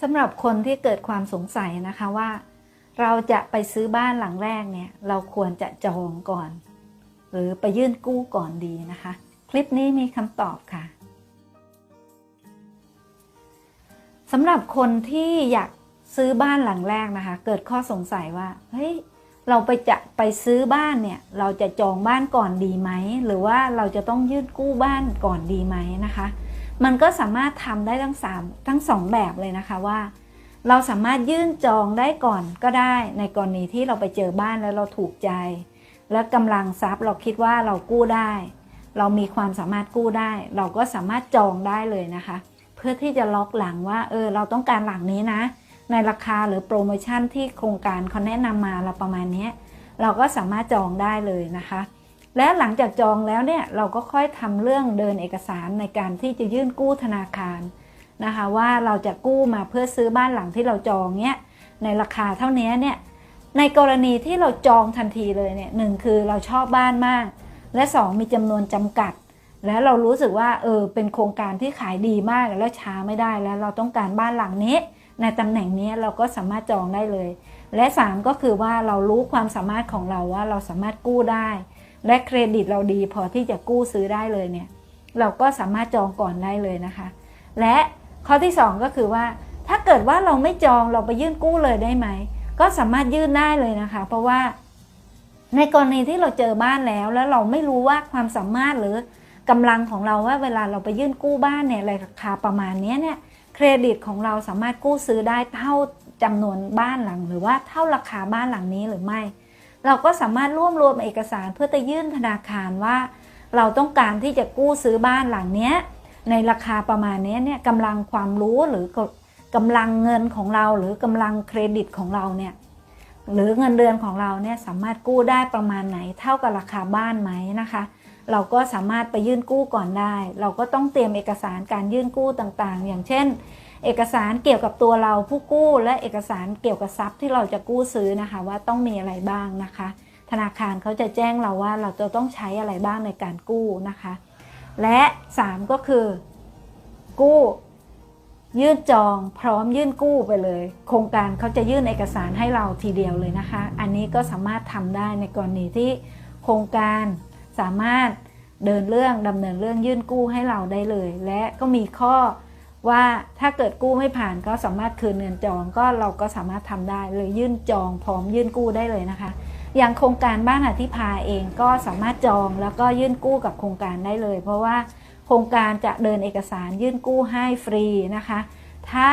สำหรับคนที่เกิดความสงสัยนะคะว่า เราจะไปซื้อบ้านหลังแรกเนี่ยเราควรจะจองก่อน หรือไปยื่นกู้ก่อนดีนะคะ คลิปนี้มีคำตอบค่ะสำหรับคนที่อยากซื้อบ้านหลังแรกนะคะ เกิดข้อสงสัยว่าเฮ้ยเราไปจะไปซื้อบ้านเนี่ย เราจะจองบ้านก่อนดีไหม หรือว่าเราจะต้องยื่นกู้บ้านก่อนดีไหมนะคะ มันก็สามารถทำได้ทั้งสามทั้งสองแบบเลยนะคะว่า เราสามารถยื่นจองได้ก่อนก็ได้ ในกรณีที่เราไปเจอบ้านแล้วเราถูกใจ และกำลังทรัพย์เราคิดว่าเรากู้ได้ เรามีความสามารถกู้ได้ เราก็สามารถจองได้เลยนะคะ เพื่อที่จะล็อกหลังว่าเออเราต้องการหลังนี้นะ ในราคาหรือโปรโมชั่นที่โครงการเขาแนะนำมาเราประมาณนี้เราก็สามารถจองได้เลยนะคะ และหลังจากจองแล้วเนี่ยเราก็ค่อยทำเรื่องเดินเอกสารในการที่จะยื่นกู้ธนาคารนะคะว่าเราจะกู้มาเพื่อซื้อบ้านหลังที่เราจองเนี่ยในราคาเท่านี้เนี่ยในกรณีที่เราจองทันทีเลยเนี่ยหนึ่งคือเราชอบบ้านมาก และสองมีจำนวนจำกัด และเรารู้สึกว่าเออเป็นโครงการที่ขายดีมากแล้วช้าไม่ได้แล้วเราต้องการบ้านหลังนี้ ในตำแหน่งนี้เราก็สามารถจองได้เลย และ 3 ก็คือว่าเรารู้ความสามารถของเราว่าเราสามารถกู้ได้ และเครดิตเราดีพอที่จะกู้ซื้อได้เลยเนี่ย เราก็สามารถจองก่อนได้เลยนะคะ และข้อที่ 2 ก็คือว่า ถ้าเกิดว่าเราไม่จองเราไปยื่นกู้เลยได้ไหม ก็สามารถยื่นได้เลยนะคะ เพราะว่าในกรณีที่เราเจอบ้านแล้ว แล้วเราไม่รู้ว่าความสามารถหรือกำลังของเราว่าเวลาเราไปยื่นกู้บ้านเนี่ยราคาประมาณนี้เนี่ยเครดิตของเราสามารถกู้ซื้อได้เท่าจำนวนบ้านหลัง หรือว่าเท่าราคาบ้านหลังนี้หรือไม่ เราก็สามารถรวบรวมเอกสารเพื่อจะยื่นธนาคารว่า เราต้องการที่จะกู้ซื้อบ้านหลังเนี้ยในราคาประมาณนี้เนี่ยกำลังความรู้หรือกำลังเงินของเราหรือกำลังเครดิตของเราเนี่ยหรือเงินเดือนของเราเนี่ยสามารถกู้ได้ประมาณไหนเท่ากับราคาบ้านไหมนะคะ เราก็สามารถไปยื่นกู้ก่อนได้ เราก็ต้องเตรียมเอกสารการยื่นกู้ต่างๆ อย่างเช่น เอกสารเกี่ยวกับตัวเราผู้กู้และเอกสารเกี่ยวกับทรัพย์ที่เราจะกู้ซื้อนะคะ ว่าต้องมีอะไรบ้างนะคะ ธนาคารเขาจะแจ้งเราว่าเราจะต้องใช้อะไรบ้างในการกู้นะคะ และ 3 ก็คือ กู้ ยื่นจองพร้อมยื่นกู้ไปเลย โครงการเขาจะยื่นเอกสารให้เราทีเดียวเลยนะคะ อันนี้ก็สามารถทำได้ในกรณีที่โครงการสามารถเดินเรื่องดำเนินเรื่องยื่นกู้ให้เราได้เลย และก็มีข้อ ว่าถ้าเกิดกู้ไม่ผ่านก็สามารถคืนเงินจองก็เราก็สามารถทำได้เลยยื่นจองพร้อมยื่นกู้ได้เลยนะคะ อย่างโครงการบ้านอธิพาเองก็สามารถจองแล้วก็ยื่นกู้กับโครงการได้เลย เพราะว่าโครงการจะเดินเอกสารยื่นกู้ให้ฟรีนะคะ ถ้า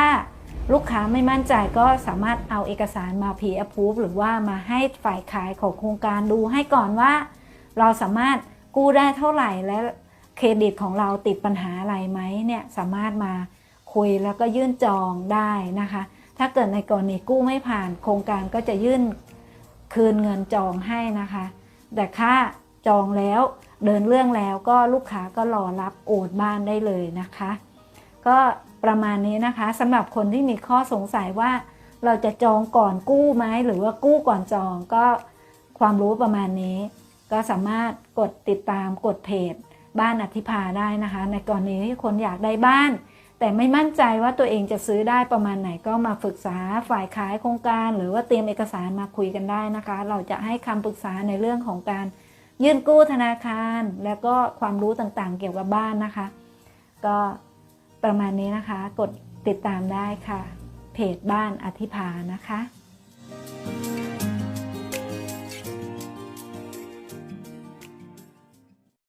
ลูกค้าไม่มั่นใจก็สามารถเอาเอกสารมา p ี approve หรือว่ามาให้ฝ่ายขายของโครงการดูให้ก่อนว่า เราสามารถกู้ได้เท่าไหร่และเครดิตของเราติดปัญหาอะไรไหมเนี่ยสามารถมา คุยแล้วก็ยื่นจองได้นะคะ ถ้าเกิดในกรณีกู้ไม่ผ่านโครงการก็จะยื่นคืนเงินจองให้นะคะ แต่ค่าจองแล้วเดินเรื่องแล้วก็ลูกค้าก็รอรับโอนบ้านได้เลยนะคะ ก็ประมาณนี้นะคะสำหรับคนที่มีข้อสงสัยว่าเราจะจองก่อนกู้ไหมหรือว่ากู้ก่อนจองก็ความรู้ประมาณนี้ ก็สามารถกดติดตามกดเพจ บ้านอธิพาได้นะคะ ในกรณีที่คนอยากได้บ้าน แต่ไม่มั่นใจว่าตัวเองจะซื้อได้ประมาณไหนก็มาปรึกษาฝ่ายขายโครงการ หรือว่าเตรียมเอกสารมาคุยกันได้นะคะ เราจะให้คำปรึกษาในเรื่องของการยื่นกู้ธนาคาร แล้วก็ความรู้ต่างๆ เกี่ยวกับบ้านนะคะ ก็ประมาณนี้นะคะ กดติดตามได้ค่ะ เพจบ้านอธิพานะคะ